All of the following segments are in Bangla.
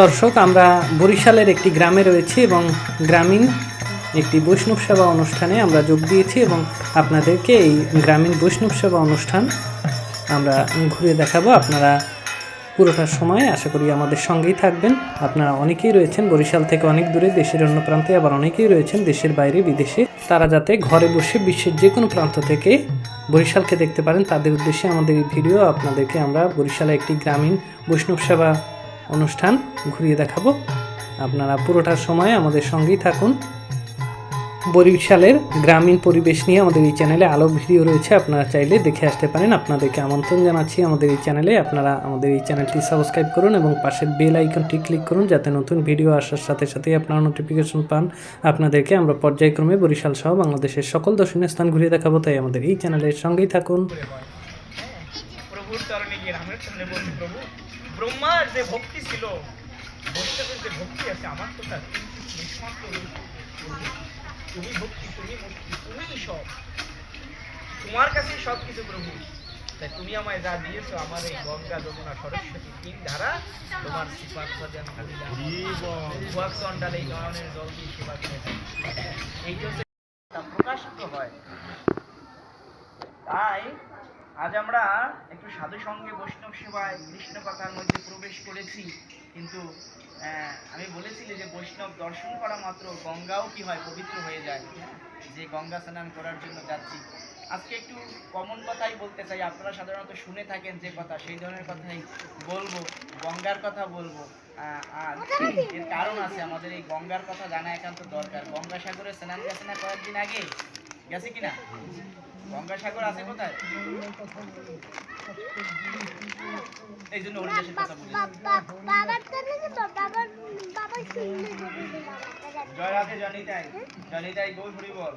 দর্শক, আমরা বরিশালের একটি গ্রামে রয়েছি এবং গ্রামীণ একটি বৈষ্ণব সেবা অনুষ্ঠানে আমরা যোগ দিয়েছি এবং আপনাদেরকে এই গ্রামীণ বৈষ্ণব সেবা অনুষ্ঠান আমরা ঘুরে দেখাবো। আপনারা পুরোটার সময় আশা করি আমাদের সঙ্গেই থাকবেন। আপনারা অনেকেই রয়েছেন, বরিশাল থেকে অনেক দূরে, দেশের অন্য প্রান্তে আবার অনেকেই রয়েছেন, দেশের বাইরে, বিদেশে। তারা যাতে ঘরে বসে বিশ্বের যে কোনো প্রান্ত থেকে বরিশালকে দেখতে পারেন, তাদের উদ্দেশ্যে আমাদের এই ভিডিও আপনাদেরকে আমরা বরিশালে একটি গ্রামীণ বৈষ্ণব সেবা অনুষ্ঠান ঘুরিয়ে দেখাবো। আপনারা পুরোটার সময় আমাদের সঙ্গেই থাকুন। বরিশালের গ্রামীণ পরিবেশ নিয়ে আমাদের এই চ্যানেলে আলো ভিডিও রয়েছে। আপনারা চাইলে দেখে আসতে পারেন। আপনাদেরকে আমন্ত্রণ জানাচ্ছি আমাদের এই চ্যানেলে। আপনারা আমাদের এই চ্যানেলটি সাবস্ক্রাইব করুন এবং পাশের বেল আইকনটি ক্লিক করুন যাতে নতুন ভিডিও আসার সাথে সাথেই আপনারা নোটিফিকেশন পান। আপনাদেরকে আমরা পর্যায়ক্রমে বরিশাল সহ বাংলাদেশের সকল দর্শনীয় স্থান ঘুরিয়ে দেখাবো। তাই আমাদের এই চ্যানেলের সঙ্গেই থাকুন। প্রভুর চরণে গিয়ে রামের সামনে বলছি, প্রভু ব্রহ্মার যে ভক্তি ছিল বৈষ্ণবের যে ভক্তি আছে, আমার তো তার তুমি ভক্তি, তুমি মুক্তি তুমি সব। তোমার কাছেই সব কিছু প্রভু। তাই তুমি আমায় যা দিয়েছ, আমার এই গঙ্গা, যমুনা, সরস্বতী তিন ধারা তোমার চন্ডাল এই ধরনের জল দিয়ে সেবা করে এইটা প্রকাশিত হয়, তাই আজ আমরা একটু সাধু সঙ্গে বৈষ্ণব সেবায় কৃষ্ণ কথার মধ্যে প্রবেশ করেছি কিন্তু আমি বলেছিলি যে বৈষ্ণব দর্শন করা মাত্র গঙ্গাও কি হয় পবিত্র হয়ে যায় যে গঙ্গা স্নান করার জন্য যাচ্ছি। আজকে একটু কমন কথাই বলতে চাই আপনারা সাধারণত শুনে থাকেন যে কথা সেই ধরনের কথাই বলব গঙ্গার কথা বলব। আর এর কারণ আছে আমাদের এই গঙ্গার কথা জানা একান্ত দরকার। গঙ্গাসাগরে স্নান গেছে না কয়েকদিন আগে গেছে কিনা? গঙ্গাসাগর আছে কোথায়? এই জন্য হরিদাসের কথা বলি। বাবার নাকি তো বাবার বাবার শুনলে জয় রাধে জনিতাই জনিতাই গৌর হরি বল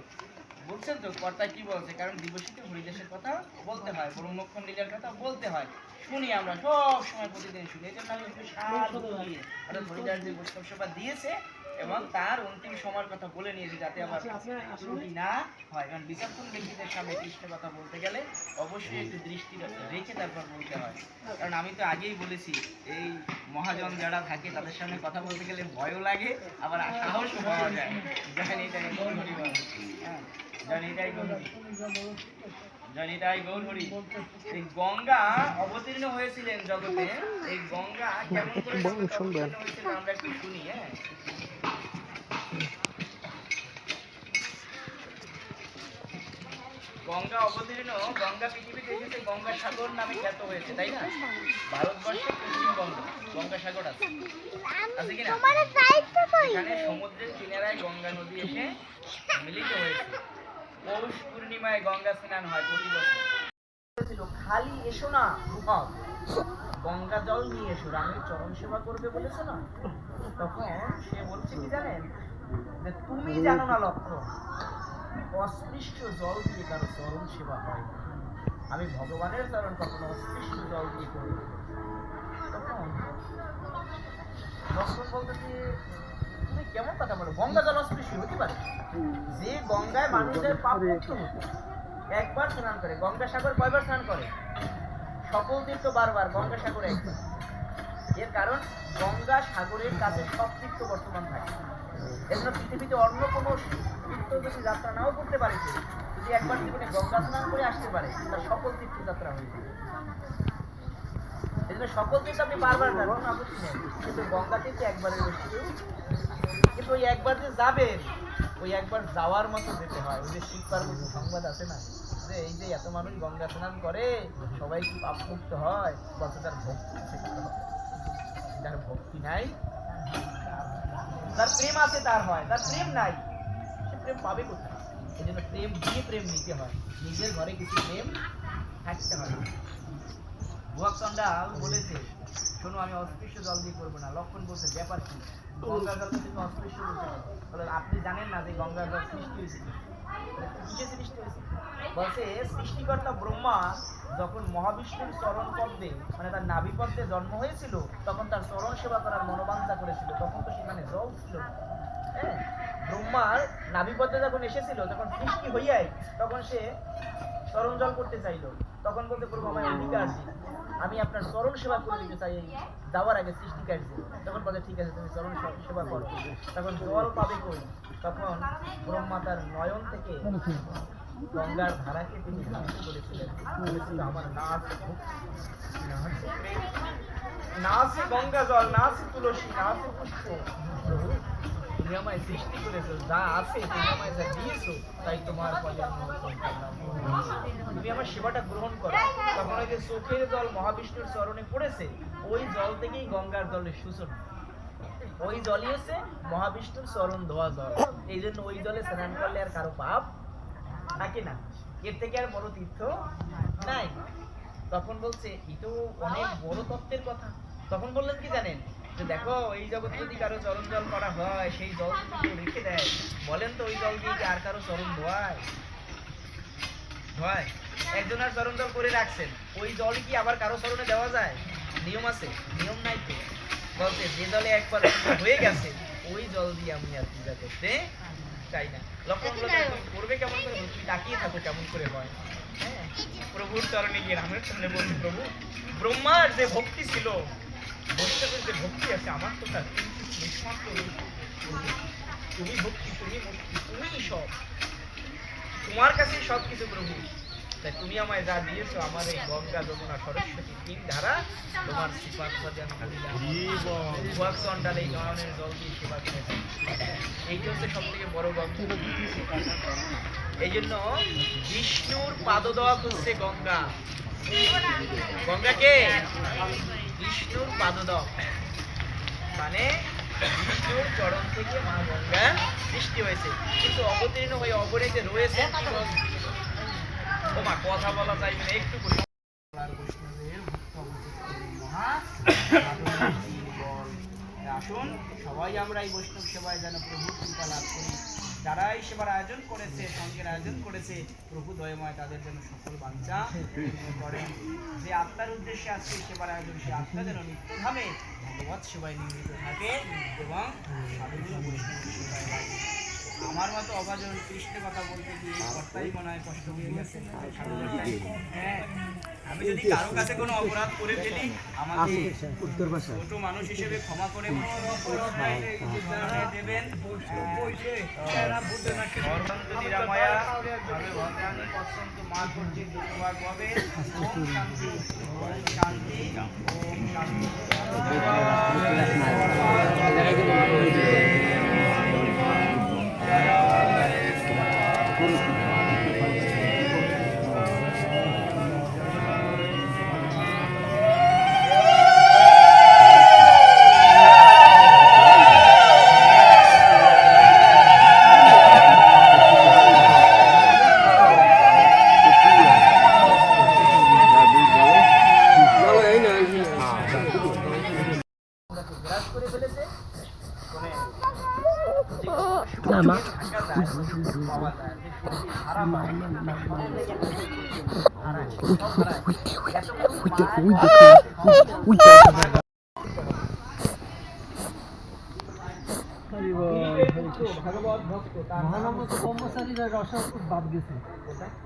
বুঝছেন তো কর্তা কি বলছে? কারণ দিবসীতে হরিদাসের কথা বলতে হয় ব্রহ্মক্ষণ লীলার কথা বলতে হয়। শুনি আমরা, সব সময় প্রতিদিন শুনি। এই জন্য আমি সার অর্থাৎ হরিদাস যে বৈষ্ণব সেবা দিয়েছে এবং তার অন্তিম সময়ের কথা বলে নিয়েছি যাতে আবার ত্রুটি না হয়। কারণ বিচক্ষণ ব্যক্তিদের সামনে কৃষ্ণের কথা বলতে গেলে অবশ্যই একটু দৃষ্টি রেখে তারপর বলতে হয়। কারণ আমি তো আগেই বলেছি এই মহাজন যারা থাকে তাদের সামনে কথা বলতে গেলে ভয়ও লাগে আবার সাহসও পাওয়া যায় জানি এটাই হ্যাঁ জানি এটাই গৌর হরি। জানি এটাই গৌর এই গঙ্গা অবতীর্ণ হয়েছিলেন জগতে। এই গঙ্গা কেমন করে আমরা একটু শুনি হ্যাঁ? গঙ্গা অবতীর্ণ গঙ্গা পৃথিবীতে এসেছে গঙ্গা সাগর নামে খ্যাত হয়েছে তাই না? ভারতবর্ষে পশ্চিমবঙ্গ গঙ্গা সাগর আছে। আছে কিনা এখানে সমুদ্রের কিনারায় গঙ্গা নদী এসে মিলিত হয়েছে। পৌষ পূর্ণিমায় গঙ্গা স্নান হয় প্রতি বছর। খালি এসো না গঙ্গা জল নিয়ে এসো রামের চরণ সেবা করবে বলেছে না? তখন সে বলছে কি জানেন? যে তুমি জানো না লক্ষ্য অস্পৃশ্য জল দিয়ে কারও চরণ সেবা হয়। আমি ভগবানের চরণ কখনো অস্পৃশ্য জল দিয়ে করি। তখন বলতেছে তুমি কেমন কথা বলো? গঙ্গা জল অস্পৃশ্য হতে পারে। যে গঙ্গায় মানুষের পাপ একবার স্নান করে গঙ্গা সাগর কয়বার স্নান করে? সকল তীর্থ বারবার গঙ্গা সাগরে একবার। এর কারণ গঙ্গা সাগরের কাছে সব তীর্থ বর্তমান থাকে। এজন্য পৃথিবীতে অন্য কোনো তীর্থ যদি যাত্রা নাও করতে পারে যদি একবার জীবনে গঙ্গা স্নান করে আসতে পারে তার সকল তীর্থযাত্রা হয়ে যাবে। এজন্য সকল তীর্থ আপনি বারবার যান কোনো আপত্তি নেই। কিন্তু গঙ্গা তীর্থে একবারের বেশি। কিন্তু ওই একবার যে যাবেন ওই একবার যাওয়ার মতো যেতে হয়। ওই যে শিব পার্বতী সংবাদ আছে না? যে এই যে এত মানুষ গঙ্গা স্নান করে, সবাই কি পাপ মুক্ত হয়? বলতে তার ভক্তি যার ভক্তি নাই, তার প্রেম আছে তার হয় তার প্রেম নাই। সে প্রেম পাবে কোথায়? এই জন্য প্রেম দিয়ে প্রেম নিতে হয়। নিজের ঘরে কিছু প্রেম থাকতে হয়। ভুয়াক চন্ডাল বলেছে, শোনো, আমি অস্পৃশ্য জল দিয়ে করব না। লক্ষণ বলছে, ব্যাপার কি? আপনি জানেন না যে গঙ্গা জল সৃষ্টি হয়েছে সৃষ্টি হয়েছে বলছে সৃষ্টিকর্তা ব্রহ্মা যখন মহাবিষ্ণুর চরণ পদ্মে মানে তার নাভি পদ্মে জন্ম হয়েছিল তখন তার চরণ সেবা করার মনোবাঞ্ছা করেছিল তখন তো সেখানে জল ছিল। ব্রহ্মার নাভি পদ্মে যখন এসেছিল তখন সৃষ্টি হইয়াই তখন সে চরণ জল করতে চাইলো তখন বলতে প্রভু আমায় অধিকার দিন আমি আপনার চরণ সেবা করে দিতে চাই। যাওয়ার আগে সৃষ্টিকার্যে তখন বলে ঠিক আছে তুমি চরণ সেবা করো। তখন জল পাবে কই? তখন ব্রহ্মা তার নয়ন থেকে গঙ্গার ধারাকে তিনি ধারণ করেছিলেন। আমার নাচ আছে ভক্তি, না আছে প্রেম, না আছে গঙ্গা জল না আছে তুলসী না আছে পুষ্প। তুমি আমায় সৃষ্টি করেছ যা আছে তুমি আমায় যা দিয়েছ তাই তোমার। তুমি আমার সেবাটা গ্রহণ করো তখন ওই যে চোখের জল মহাবিষ্ণুর চরণে পড়েছে ওই জল থেকেই গঙ্গার জলের সূচনা। ওই জলই হচ্ছে মহাবিষ্ণুর চরণ ধোয়া জল এই জন্য ওই জলে স্নান করলে আর কারও পাপ থাকে না। এর থেকে আর বড় তীর্থ নাই। তখন বলছে এই তো অনেক বড় তত্ত্বের কথা। তখন বললেন কি জানেন? যে দেখো, এই জগতে যদি কারও চরণ জল করা হয়, সেই জল রেখে দেয়। বলেন তো ওই জল দিয়ে আর কারও চরণ ধোয়ায়? ধোয়ায়? একজনের চরণ জল করে রাখছেন। ওই জল কি আবার কারও চরণে দেওয়া যায়? নিয়ম আছে? নিয়ম নাই তো। বলছে, যে জলে একবার হয়ে গেছে, ওই জল দিয়ে আমি আর পূজা করতে চাই না। লক্ষণ হলো করবে কেমন করে? তুমি তাকিয়ে থাকো কেমন করে হয়। হ্যাঁ? প্রভুর চরণে গিয়ে রামের সামনে বলছি, প্রভু, ব্রহ্মার যে ভক্তি ছিল বৈষ্ণবের যে ভক্তি আছে আমার তো তার তুমি ভক্তি তুমি মুক্তি তুমি সব। তোমার কাছেই সব কিছু প্রভু। তাই তুমি আমায় যা দিয়েছ আমার এই গঙ্গা যমুনা সরস্বতী তিন ধারা তোমার সিপাত সজান ভুয়াক চন্ডাল এই নয়নের জল দিয়ে সেবা করেছে এইটা হচ্ছে সব থেকে বড় গঙ্গা। এই জন্য বিষ্ণুর পাদদক হচ্ছে গঙ্গা। গঙ্গাকে বিষ্ণুর পাদদক মানে বিষ্ণুর চরণ থেকে মা গঙ্গা সৃষ্টি হয়েছে। কিন্তু অবতীর্ণ হয়ে রয়েছে কি বল ও মা, কথা বলা যাইবে না একটু। আসুন। সবাই আমরা এই বৈষ্ণব সেবায় যেন প্রভু কৃপা লাভ করি। যারা এই সেবার আয়োজন করেছে, সঙ্গের আয়োজন করেছে, প্রভু দয়ময় তাদের জন্য সকল পূর্ণ করেন। যে আত্মার উদ্দেশ্যে আজকে সেবার আয়োজন, সে আত্মা যেন নিত্যভাবে ভগবত সেবায় নিয়োজিত থাকে এবং আমার মতো অভাজন কৃষ্ণের কথা বলতে গিয়ে কর্তাই মনে হয় কষ্ট হয়ে গেছে হ্যাঁ আমি যদি কারও কাছে কোনো অপরাধ করে ফেলি আমাকে ছোট মানুষ হিসেবে ক্ষমা করে দেবেন সর্বান্ত নিরাময়া ওম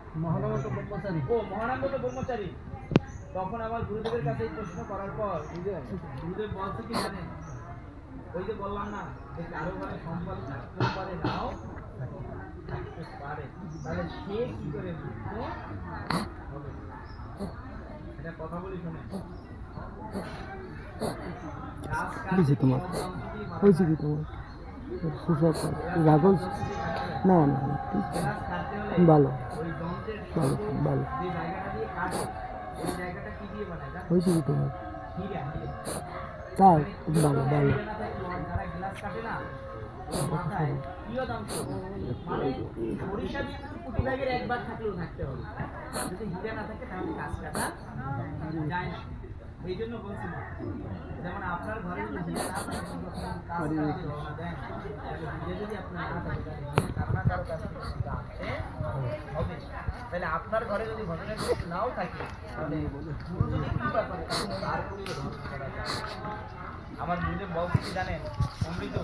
কোথায়? মহানগর ব্রহ্মচারী। ও মহানন্দ ব্রহ্মচারী। তখন আমার গুরুদেবের কাছে এই প্রশ্ন করার পর গুরুদেব বলছে কি জানেন? ওই যে বললাম না যে কারও ঘরে সম্পদ থাকতেও পারে নাও থাকতে পারে। তাহলে সে কি করে মুক্ত হবে এটা কথা বলি শুনে। তোমার? কাটতে গিয়ে তোমার? রাগল না না ভালো ভালো ভালো ওই জায়গাটা কি দিয়ে হয়েছে কি তোমার হীরা, হীরা। তাই ভালো ভালো হীরা না থাকলে ওর যারা গ্লাস না, ওর মাথায় কিয়দাংশ, সরিষা দিয়ে শুধু কোটি ভাগের এক ভাগ থাকলেও থাকতে হবে। যদি হীরা না থাকে তাহলে কাজ কাটা যায়। এই জন্য বলছিলাম যেমন আপনার ঘরে যদি দেন, যদি আপনার না কারও কাছ হবে। তাহলে আপনার ঘরে যদি বস্তু নাও থাকে তাহলে। আমার বলতে কি জানেন অমৃত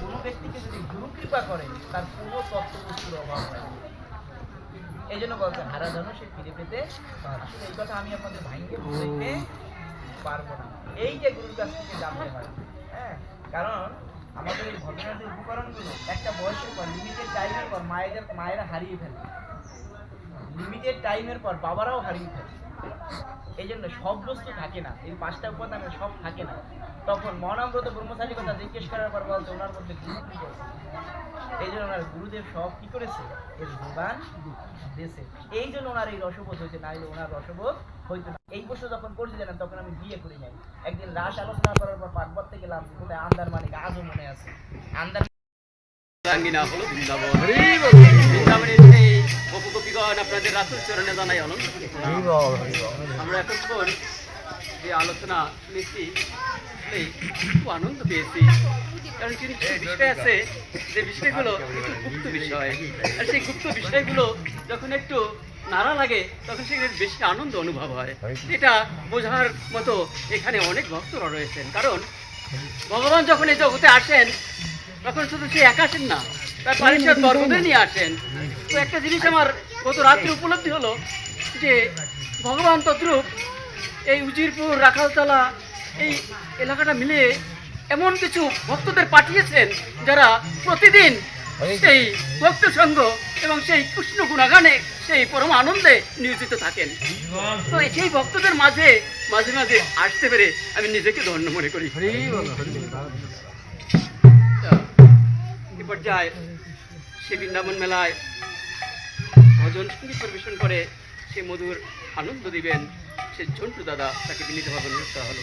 কোনো ব্যক্তিকে যদি গুরু কৃপা করে তার পুরো তত্ত্ববস্তুর অভাব হয়। এই জন্য বলছেন হারা ধনু সে ফিরে পেতে এই কথা আমি আপনাদের ভাইকে বুঝাইতে পারব না। এই যে গুরুর কাছ থেকে জানতে হয় হ্যাঁ? কারণ আমাদের এই ঘটনার যে উপকরণগুলো, একটা বয়সের পর লিমিটেড টাইমের পর মায়েদের মায়েরা হারিয়ে ফেলে। লিমিটেড টাইমের পর বাবারাও হারিয়ে ফেলে। এই জন্য সব বস্তু থাকে না। এই পাঁচটা উপাদানের সব থাকে না। তখন মহানাম্রত ব্রহ্মচারী কথা জিজ্ঞেস করার পর বলতে ওনার মধ্যে গুরু কি? এই জন্য ওনার গুরুদেব সব কি করেছে? এর যোগান দিয়েছে এই জন্য ওনার এই রসবোধ হয়েছে না হলে ওনার রসবোধ হইতো না এই প্রশ্ন যখন করছিলেন তখন আমি বিয়ে করি নাই। একদিন রাস আলোচনা করার পর পাকবর্তে গেলাম কোথায়? আন্দার মানিক আজও মনে আছে। আন্দার রাঙ্গিনা হলো বৃন্দাবন। বৃন্দাবনের সেই গোপগোপীগণ আপনাদের রাসুল চরণে জানাই অনন্ত। আমরা এতক্ষণ যে আলোচনা শুনেছি খুব আনন্দ পেয়েছি। কারণ কিছু কিছু বিষয় আছে যে বিষয়গুলো একটু গুপ্ত বিষয়। আর সেই গুপ্ত বিষয়গুলো যখন একটু নাড়া লাগে, তখন সেখানে বেশি আনন্দ অনুভব হয়। এটা বোঝার মতো এখানে অনেক ভক্তরা রয়েছেন। কারণ ভগবান যখন এই জগতে আসেন, তখন শুধু সে একা আসেন না, তার পারিষদ বর্গদের নিয়ে আসেন। তো একটা জিনিস আমার গত রাত্রে উপলব্ধি হলো যে ভগবান তদ্রূপ এই উজিরপুর, রাখালতলা, এই এলাকাটা মিলে এমন কিছু ভক্তদের পাঠিয়েছেন যারা প্রতিদিন সেই ভক্ত সঙ্গ এবং সেই কৃষ্ণ গুণাগানে সেই পরম আনন্দে নিয়োজিত থাকেন। তো সেই ভক্তদের মাঝে মাঝে মাঝে আসতে পেরে আমি নিজেকে ধন্য মনে করি। এ পর্যায়ে সে বৃন্দাবন মেলায় ভজন সংগীত পরিবেশন করে সে মধুর আনন্দ দিবেন। সে ঝন্টু দাদা তাকে বিনীতভাবে অনুরোধ করা হলো।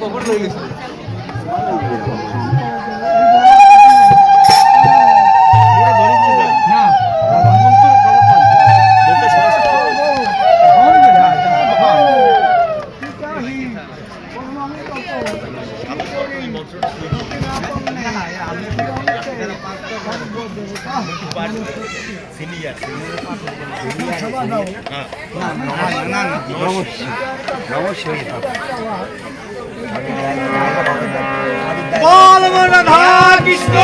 কখন বল মোর রাধা কৃষ্ণ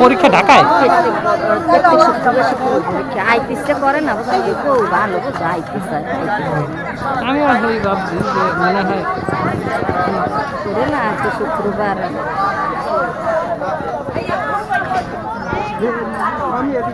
পরীক্ষা ঢাকায়? আমি আসলে ভাবছি যে মনে হয় শুক্রবার বিয়ের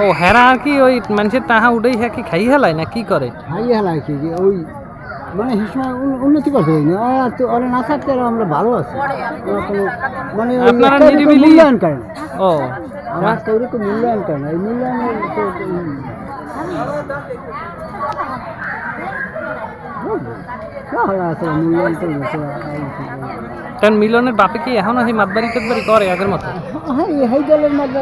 ও হেরা কি ওই মানুষের টাহা উঠেই হ্যাঁ কি খাই হেলায় না কি করে? হাই হেলায় কি? ওই মানে হিসময় উন্নতি করতে ওরা ওরা না থাকতে আমরা ভালো আছি। মানে মূল্যায়ন করে না। ও। রাস্তা ওরকম মূল্যায়ন করে না। এই তো না মূল্যায়ন তো কারণ মিলনের বাপে কি এখনও সেই মাতবাড়ি টাতবাড়ি করে আগের মতো? হ্যাঁ এই দলের মধ্যে